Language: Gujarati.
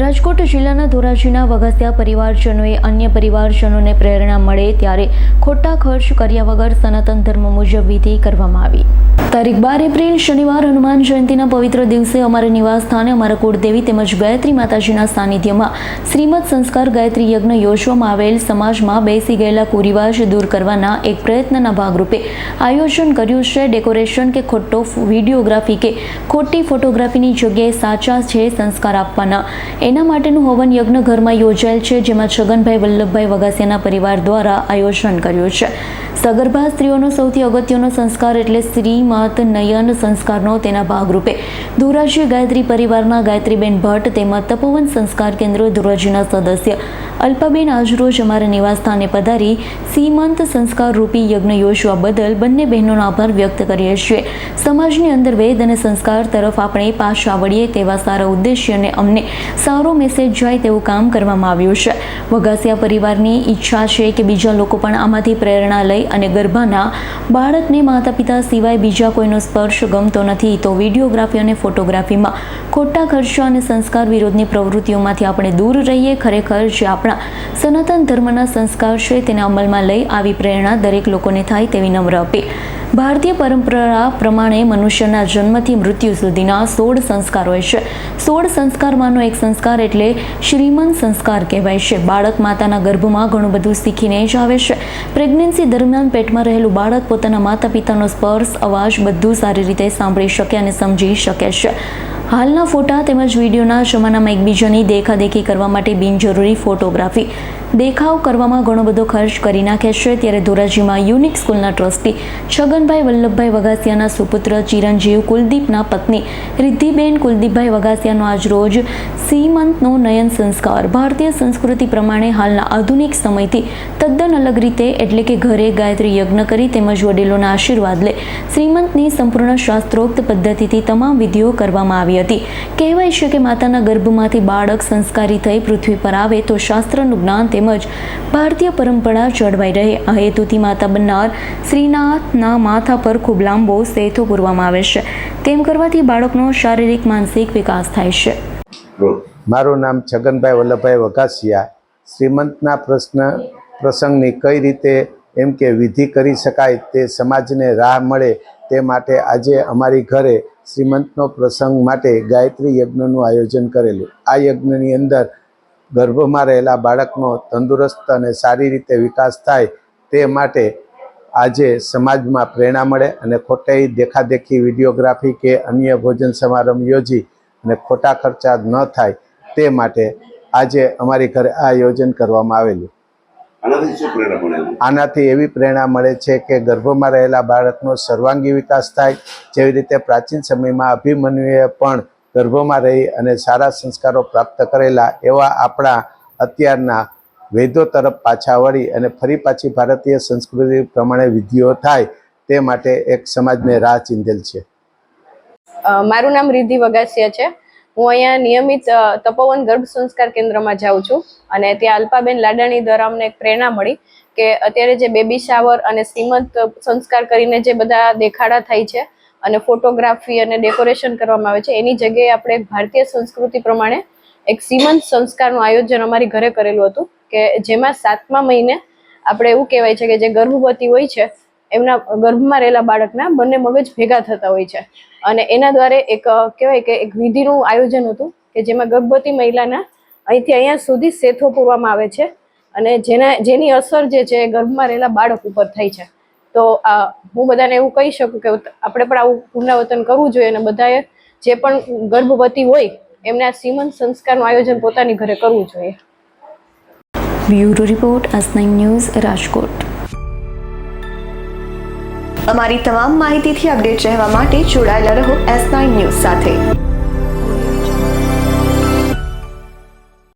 રાજકોટ જિલ્લાના ધોરાજીના વગસ્યા પરિવારજનોએ અન્ય પરિવારજનોને પ્રેરણા મળે ત્યારે ખોટા ખર્ચ કર્યા વગર સનાતન ધર્મ મુજબ વિધિ કરવામાં આવી. તારીખ બાર એપ્રિલ, શનિવાર હનુમાન જયંતિના પવિત્ર દિવસે અમારા નિવાસ સ્થાને અમારા કુળદેવી તેમજ ગાયત્રી માતાજીના સાનિધ્યમાં શ્રીમદ સંસ્કાર ગાયત્રી યજ્ઞ યોજવામાં આવેલ સમાજમાં બેસી ગયેલા કુરિવાજ દૂર કરવાના એક પ્રયત્નના ભાગરૂપે આયોજન કર્યું છે. ડેકોરેશન કે ખોટો વિડીયોગ્રાફી કે ખોટી ફોટોગ્રાફીની જગ્યાએ સાચા છે સંસ્કાર આપવાના એના માટેનું હવન યજ્ઞ ઘરમાં યોજાયેલ છે, જેમાં છગનભાઈ વલ્લભભાઈ વગાસિયાના પરિવાર દ્વારા આયોજન કર્યું છે. સગર્ભા સ્ત્રીઓનો સૌથી અગત્યનો સંસ્કાર એટલે શ્રીમત નયન સંસ્કારનો તેના ભાગરૂપે. ધોરાજી ગાયત્રી પરિવારના ગાયત્રીબેન ભટ્ટ તેમજ તપોવન સંસ્કાર કેન્દ્ર ધોરાજીના સદસ્ય. અલ્પાબેન આજરોજ અમારા નિવાસસ્થાને પધારી સીમંત સંસ્કાર રૂપી યજ્ઞ યોજવા બદલ બંને બહેનોનો આભાર વ્યક્ત કરીએ છીએ. સમાજની અંદર વેદ અને સંસ્કાર તરફ આપણે પાછા વળીએ તેવા સારા ઉદ્દેશ્યને અમને સારો મેસેજ જાય તેવું કામ કરવામાં આવ્યું છે. વગાસિયા પરિવારની ઈચ્છા છે કે બીજા લોકો પણ આમાંથી પ્રેરણા લઈ અને ગરબાના બાળકને માતા પિતા સિવાય બીજા કોઈનો સ્પર્શ ગમતો નથી. તો વિડીયોગ્રાફી અને ફોટોગ્રાફીમાં ખોટા ખર્ચા અને સંસ્કાર વિરોધની પ્રવૃત્તિઓમાંથી આપણે દૂર રહીએ. ખરેખર જે આપણા સનાતન ધર્મના સંસ્કાર છે તેને અમલમાં લઈ આવી પ્રેરણા દરેક લોકોને થાય તેવી નમ્ર અપીલ. ભારતીય પરંપરા પ્રમાણે મનુષ્યના જન્મથી મૃત્યુ સુધીના સોળ સંસ્કાર હોય છે. સોળ સંસ્કારમાંનો એક સંસ્કાર એટલે શ્રીમંત સંસ્કાર કહેવાય છે. બાળક માતાના ગર્ભમાં ઘણું બધું શીખીને જ આવે છે. પ્રેગ્નન્સી દરમિયાન પેટમાં રહેલું બાળક પોતાના માતા પિતાનો સ્પર્શ, અવાજ બધું સારી રીતે સાંભળી શકે અને સમજી શકે છે. હાલના ફોટા તેમજ વિડીયોના જમાનામાં એકબીજાની દેખાદેખી કરવા માટે બિનજરૂરી ફોટોગ્રાફી. દેખાવ કરવામાં ઘણો બધો ખર્ચ કરી નાખે છે. ત્યારે ધોરાજીમાં યુનિક સ્કૂલના ટ્રસ્ટી છગનભાઈ વલ્લભભાઈ વગાસિયાના સુપુત્ર ચિરંજીવ કુલદીપના પત્ની રિદ્ધિબેન કુલદીપભાઈ વગાસિયાનો આજ રોજ સીમંતનો નયન સંસ્કાર. ભારતીય સંસ્કૃતિ પ્રમાણે હાલના આધુનિક સમયથી તદ્દન અલગ રીતે એટલે કે ઘરે ગાયત્રી યજ્ઞ કરી તેમજ વડીલોના આશીર્વાદ લે શ્રીમંતની સંપૂર્ણ શાસ્ત્રોક્ત પદ્ધતિથી તમામ વિધિઓ કરવામાં આવી હતી. કહેવાય છે કે માતાના ગર્ભમાંથી બાળક સંસ્કારી થઈ પૃથ્વી પર આવે તો શાસ્ત્રનું જ્ઞાન તેમજ ભારતીય પરંપરા જળવાઈ રહે. આ હેતુથી માતા બનનાર શ્રીનાથના માથા પર ખૂબ લાંબો સેથો પૂરવામાં આવે છે. તેમ કરવાથી બાળકનો શારીરિક માનસિક વિકાસ થાય છે. મારું નામ છગનભાઈ વલ્લભભાઈ વઘાસિયા. શ્રીમંતના પ્રશ્ન પ્રસંગની કઈ રીતે એમ કે વિધિ કરી શકાય તે સમાજને રાહ મળે તે માટે આજે અમારી ઘરે શ્રીમંતનો પ્રસંગ માટે ગાયત્રી યજ્ઞનું આયોજન કરેલું. આ યજ્ઞની અંદર ગર્ભમાં રહેલા બાળકનો તંદુરસ્ત અને સારી રીતે વિકાસ થાય તે માટે આજે સમાજમાં પ્રેરણા મળે અને ખોટી દેખાદેખી વિડીયોગ્રાફી કે અન્ય ભોજન સમારંભ યોજી અને ખોટા ખર્ચા ન થાય તે માટે આજે અમારી ઘરે આ આયોજન કરવામાં આવેલું? આનાથી એવી પ્રેરણા મળે છે કે ગર્ભમાં રહેલા બાળકનો સર્વાંગી વિકાસ થાય જેવી રીતે પ્રાચીન સમયમાં અભિમન્યુએ પણ ગર્ભમાં રહી અને સારા સંસ્કારો પ્રાપ્ત કરેલા એવા આપણા અત્યારના વેદો તરફ પાછા વળી અને ફરી પાછી ભારતીય સંસ્કૃતિ પ્રમાણે વિધિઓ થાય તે માટે એક સમાજને રાહ ચીંધેલ છે. મારું નામ રિદ્ધિ વગાસિયા છે. હું અહીંયા નિયમિત તપોવન ગર્ભ સંસ્કાર કેન્દ્રમાં જાઉં છું અને ત્યાં અલ્પાબેન લાડાણી દ્વારા અમને એક પ્રેરણા મળી કે અત્યારે જે બેબી શાવર અને શ્રીમંત સંસ્કાર કરીને જે બધા દેખાડા થાય છે અને ફોટોગ્રાફી અને ડેકોરેશન કરવામાં આવે છે. એની જગ્યાએ આપણે ભારતીય સંસ્કૃતિ પ્રમાણે એક સીમંત સંસ્કારનું આયોજન અમારી ઘરે કરેલું હતું કે જેમાં સાતમા મહિને આપણે એવું કહેવાય છે કે જે ગર્ભવતી હોય છે, એમના ગર્ભમાં રહેલા બાળકના બંને મગજ ભેગા થતા હોય છે. અને એના દ્વારા એક, કહેવાય કે એક વિધિનું આયોજન હતું કે જેમાં ગર્ભવતી મહિલાના અહીંથી અહીંયા સુધી સેથો પૂરવામાં આવે છે અને જેના, જેની અસર જે છે ગર્ભમાં રહેલા બાળક ઉપર થાય છે. તો આ હું બધાને એવું કહી શકું કે આપણે પણ આવું પુનરાવર્તન કરવું જોઈએ અને બધાએ જે પણ ગર્ભવતી હોય એમને આ સીમંત સંસ્કારનું આયોજન પોતાની ઘરે કરવું જોઈએ. Bureau report S news Rajkot. અમારી તમામ માહિતીથી અપડેટ રહેવા માટે જોડાયેલા રહો એસ નાઇન ન્યૂઝ સાથે.